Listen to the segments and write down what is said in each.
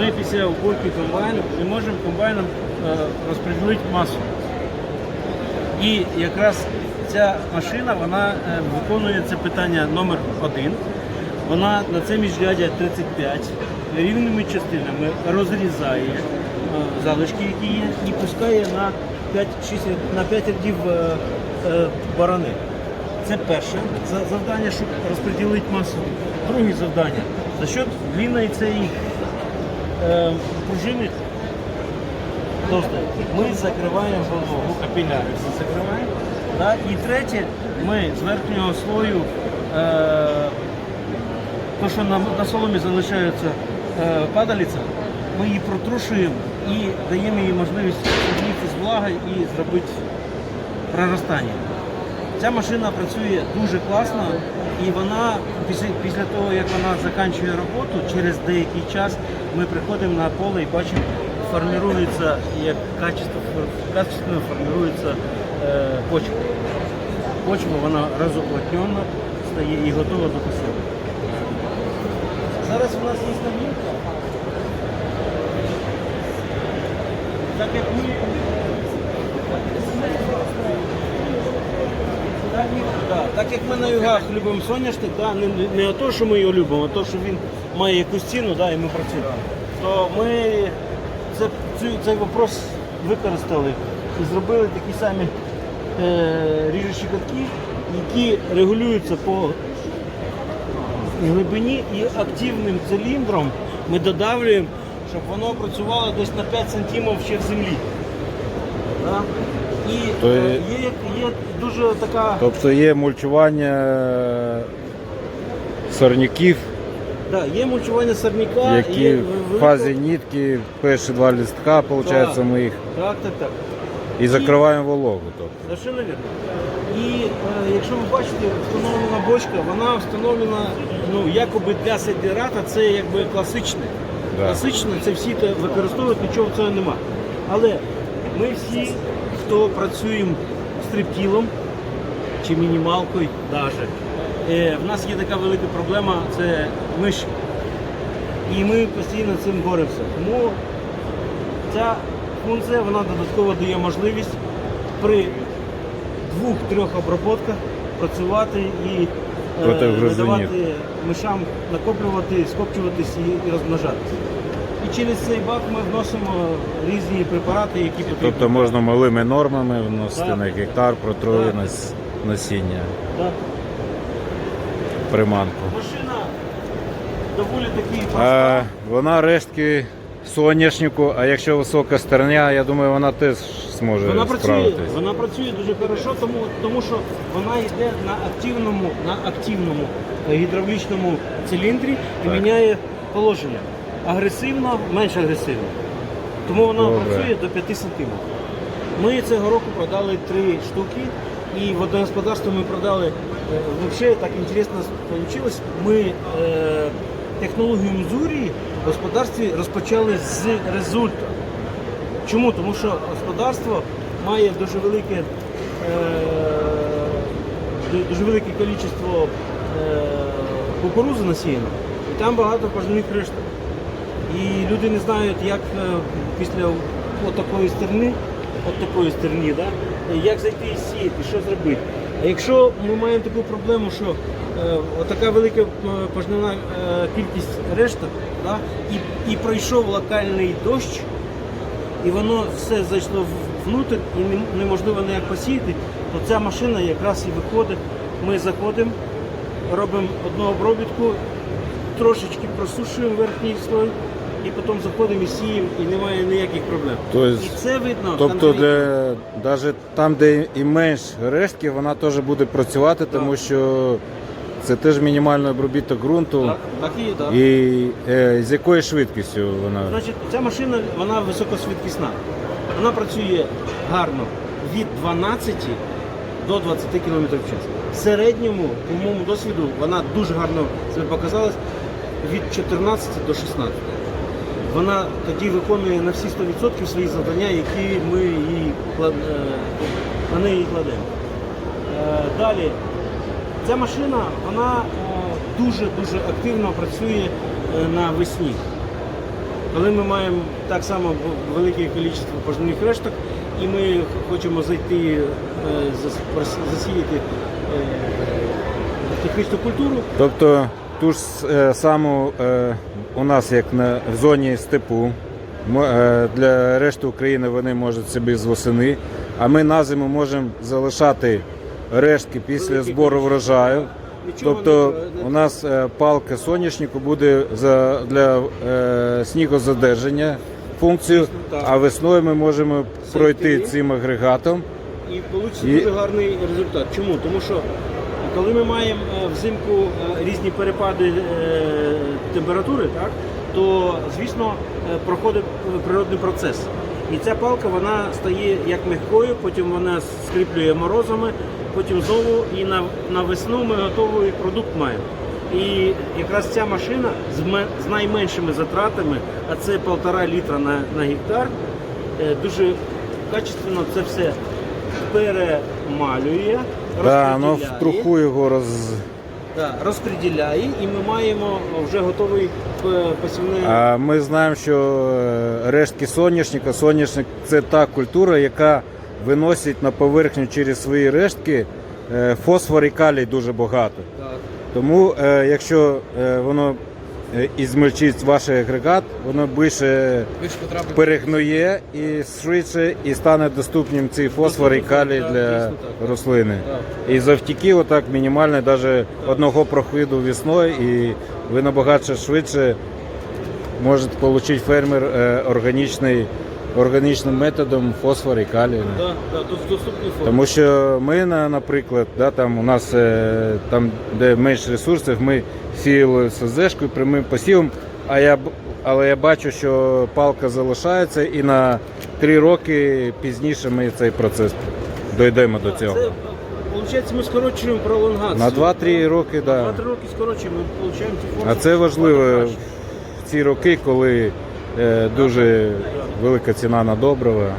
ми після уборки комбайну не можемо комбайном е, розподілити масу. І якраз ця машина вона е, виконує це питання номер один. Вона на це міжряддя 35 рівними частинами розрізає е, залишки, які є, і пускає на 5, 6, на 5 рядів барани. Це перше завдання, щоб розподілити масу. Друге завдання. За счет длинної цієї е, пружини Товстой. Ми закриваємо вологу, капіляри закриваємо. Да? І третє, ми з верхнього слою, е, то, що на, на соломі залишається е, падалиця, ми її протрушуємо і даємо їй можливість змінити з влагою і зробити проростання. Ця машина працює дуже класно і вона після, після того, як вона закінчує роботу, через деякий час ми приходимо на поле і бачимо, формується, як качество, качественно формується е, почва. Почва вона розуплотнена, стає і готова до посіву. Зараз у нас є новинка. Так як ми Так, як- ми на югах любимо соняшник, да, не, не, то, що ми його любимо, а то, що він має якусь ціну, да, і ми працюємо, то ми це, цю, цей вопрос використали і зробили такі самі е, ріжучі катки, які регулюються по глибині і активним циліндром ми додавлюємо, щоб воно працювало десь на 5 сантимів ще в землі. Да? І То е, є- є, є дуже така. Тобто є мульчування е, сорняків, Да, є мульчування сорняка, які є в фазі нітки, перші два листка, виходить, Так. ми їх Так, так, так. і закриваємо вологу. Тобто. Совершенно вірно. І е, якщо ви бачите, встановлена бочка, вона встановлена ну, якоби для сидирата, це якби класичне. Да. Класичне, це всі використовують, нічого цього нема. Але ми всі, хто працюємо стриптілом чи мінімалкою навіть, е, в нас є така велика проблема це миші. І ми постійно цим боремося. Тому ця функція вона додатково дає можливість при двох-трьох оброботках працювати і е, давати мишам накоплювати, скопчуватись і, і розмножатися. Через цей бак ми вносимо різні препарати, які потрібні. тобто можна малими нормами вносити Так. на гектар, протруєність насіння, Так. приманку. Машина доволі таки проста. А, вона рештки соняшнику, а якщо висока стерня, я думаю, вона теж зможе Вона працює, вона працює дуже хорошо, тому, тому що вона йде на активному, на активному гідравлічному циліндрі і Так. міняє положення. Агресивно, менш агресивно. Тому вона Добре. працює до 5 см. Ми цього року продали три штуки, і в одне господарство ми продали. е, Взагалі так інтересно вийшло. Ми е, технологію Мзурі в господарстві розпочали з результату. Чому? Тому що господарство має дуже велике, е, ду- дуже велике кількість е, кукурузи насіяно, і там багато пожежних решток. І люди не знають, як е, після от стерни, от такої стерні, да, як зайти і сіяти, що зробити. А якщо ми маємо таку проблему, що е, отака велика е, е, кількість решток, да, і, і пройшов локальний дощ, і воно все зайшло в- внутрь і не- неможливо ніяк посіяти, то ця машина якраз і виходить. Ми заходимо, робимо одну обробітку, трошечки просушуємо верхній слой, і потім заходимо і сіємо, і немає ніяких проблем. Тобто- і це видно. Тобто для навіть там, де і менш рештки, вона теж буде працювати, тому що це теж мінімальний обробіток ґрунту. Так, так і так. І е, з якою швидкістю вона? Значить, ця машина вона високосвіткісна. Вона працює гарно від 12 до 20 км в час. В середньому, по моєму досвіду, вона дуже гарно себе показалась від 14 до 16. Вона тоді виконує на всі 100% свої завдання, які ми їй е, на неї кладемо. Е, Далі, ця машина вона дуже-дуже активно працює е, навесні. Коли ми маємо так само велике кількість пожежних решток, і ми хочемо зайти, засіяти культуру, Тобто ту ж е, саму е, у нас, як на в зоні степу, е, для решти України вони можуть собі з восени, а ми на зиму можемо залишати рештки після збору врожаю. Тобто у нас палка соняшнику буде для снігозадержання функцію, а весною ми можемо пройти цим агрегатом. і вийде дуже гарний результат. Чому? Тому що коли ми маємо е, взимку е, різні перепади е, температури, так, то звісно проходить природний процес. І ця палка вона стає як м'якою, потім вона скріплює морозами, потім знову і на, на весну ми готовий продукт маємо. І якраз ця машина з, з найменшими затратами, а це полтора літра на, на гектар, дуже качественно це все перемалює, Да, ну, в труху його роз... да, розподіляє, і ми маємо вже готовий е, посівний. А ми знаємо, що е, рештки соняшника, соняшник це та культура, яка виносить на поверхню через свої рештки е, фосфор і калій дуже багато. Так. Тому, якщо воно і змельчить ваш агрегат, воно більше перегнує і швидше і стане доступним цей фосфор і калій для рослини. І завдяки отак мінімально навіть одного прохиду весною, і ви набагато швидше можете отримати фермер е, органічний, органічним методом фосфор і калій. Да, да, дос- доступний форм. Тому що ми, на- наприклад, да, там у нас е, там, де менше ресурсів, ми сіяли СЗшкою, прямим посівом, а я, б- але я бачу, що палка залишається і на три роки пізніше ми цей процес дійдемо до цього. Це, виходить, ми скорочуємо пролонгацію. На 2-3 роки, На да. 2-3 роки скорочуємо, ми отримуємо цю форму. А це важливо в ці роки, коли е, дуже велика ціна на добрива.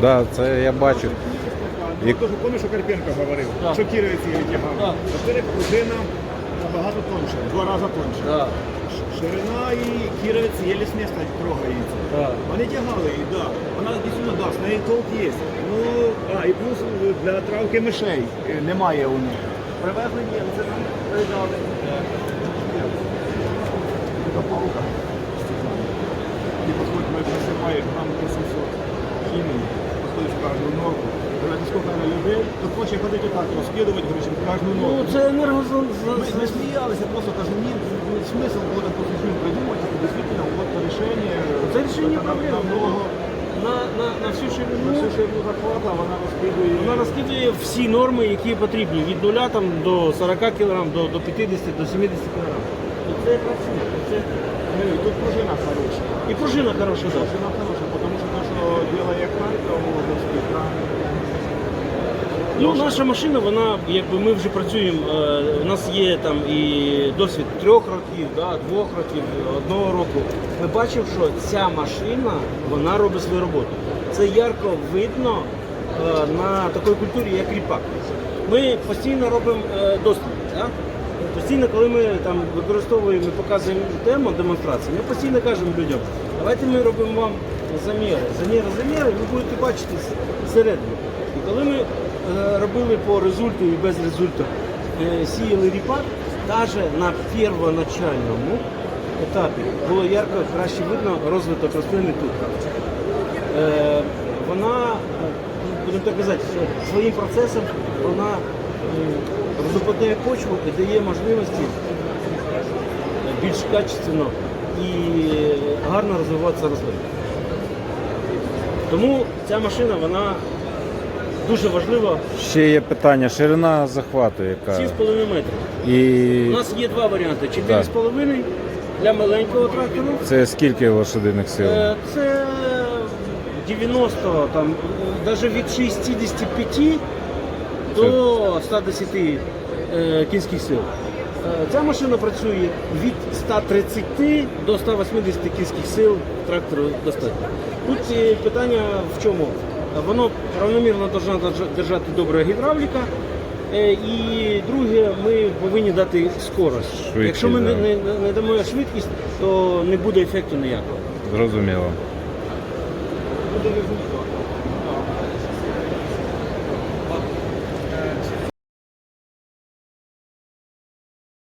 Да, це я бачу. Я теж пам'ятаю, що Карпенко говорив, Так. що кіровці тягав. Так. Во-первых, пружина набагато тоньше, в два рази тоньше. Да. Ширина і кіровець єлі з міста трогається. Да. Вони тягали, і да. Вона дійсно да, з неї толк є. Ну, а, і плюс для травки мишей е, немає у них. Привезли ні, це нам передали. Така палка. І подходит, ми присипає грам 800 хімії, подходиш в кожну. Говорят, сколько людей, то хоче ходити так, розкидувати, в кожну Ну, норку. це енергозон... Ми, ми сміялися, просто кажу, ні, ну, смисл було просто фільм придумати, і дійсно, от рішення. Це рішення проблеми. намного, На, на, на всю ширину на всю ширину захвата, вона розкидує. вона розкидує всі норми, які потрібні. Від 0 там, до 40 кг, до, до 50, до 70 кг. Це працює. Це... Ну, тут пружина хороша. І пружина хороша, так. Пружина хороша, тому що що делає Харків, Лозовський кран, Ну, наша машина, вона, якби ми вже працюємо, е, у нас є там і досвід трьох років, да, двох років, одного року. Ми бачимо, що ця машина вона робить свою роботу. Це ярко видно е, на такій культурі, як ріпак. Ми постійно робимо е. Да? Постійно, коли ми там використовуємо, ми показуємо тему демонстрації, ми постійно кажемо людям, давайте ми робимо вам заміри, заміри, заміри, ви будете бачити всередину. І коли ми е, робили по результату і без результату, е, сіяли ріпак, навіть на первоначальному етапі було ярко краще видно розвиток рослини тут. Е, вона, будемо так казати, своїм процесом вона е, почву і дає можливості більш качественно і гарно розвиватися рослинам. Тому ця машина вона дуже важлива. Ще є питання, ширина захвату яка. 7,5 метрів. І У нас є два варіанти: 4,5 для маленького трактора. це скільки лошадиних сил? Е, Це 90, там, навіть від 65 до 110 е, кінських сил. Е, Ця машина працює від 130 до 180 кінських сил трактору достатньо. Тут питання в чому? Воно равномірно повинна держати добра гідравліка. Е, І друге, ми повинні дати скорость. Швидкість, Якщо ми не, да. не, не дамо швидкість, то не буде ефекту ніякого. Зрозуміло.